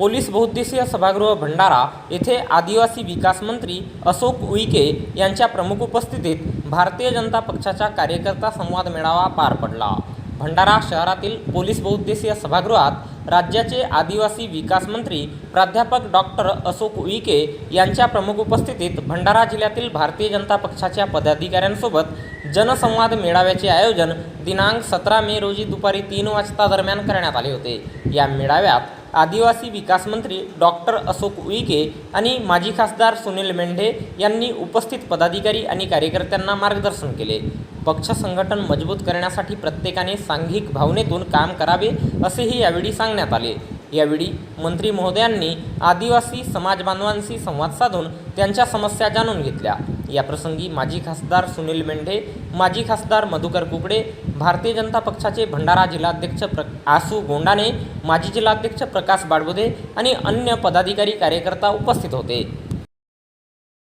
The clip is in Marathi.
पोलीस बहुद्देशीय सभागृह भंडारा येथे आदिवासी विकास मंत्री अशोक उईके यांच्या प्रमुख उपस्थितीत भारतीय जनता पक्षाचा कार्यकर्ता संवाद मेळावा पार पडला. भंडारा शहरातील पोलीस बहुद्देशीय सभागृहात राज्याचे आदिवासी विकास मंत्री प्राध्यापक डॉक्टर अशोक उईके यांच्या प्रमुख उपस्थितीत भंडारा जिल्ह्यातील भारतीय जनता पक्षाच्या पदाधिकाऱ्यांसोबत जनसंवाद मेळाव्याचे आयोजन दिनांक सतरा मे रोजी दुपारी तीन वाजता दरम्यान करण्यात आले होते. या मेळाव्यात आदिवासी विकास मंत्री डॉक्टर अशोक उईके आणि माजी खासदार सुनील मेंढे यांनी उपस्थित पदाधिकारी आणि कार्यकर्त्यांना मार्गदर्शन केले. पक्ष संघटन मजबूत करण्यासाठी प्रत्येकाने सांघिक भावनेतून काम करावे असेही यावेळी सांगण्यात आले. यावेळी मंत्री महोदयांनी आदिवासी समाज बांधवांशी संवाद साधून त्यांच्या समस्या जाणून घेतल्या. याप्रसंगी माजी खासदार सुनील मेंढे माजी खासदार मधुकर कुकडे भारतीय जनता पक्षाचे भंडारा जिल्हाध्यक्ष प्र आसू गोंडाने माजी जिल्हाध्यक्ष प्रकाश बाडबुदे आणि अन्य पदाधिकारी कार्यकर्ता उपस्थित होते.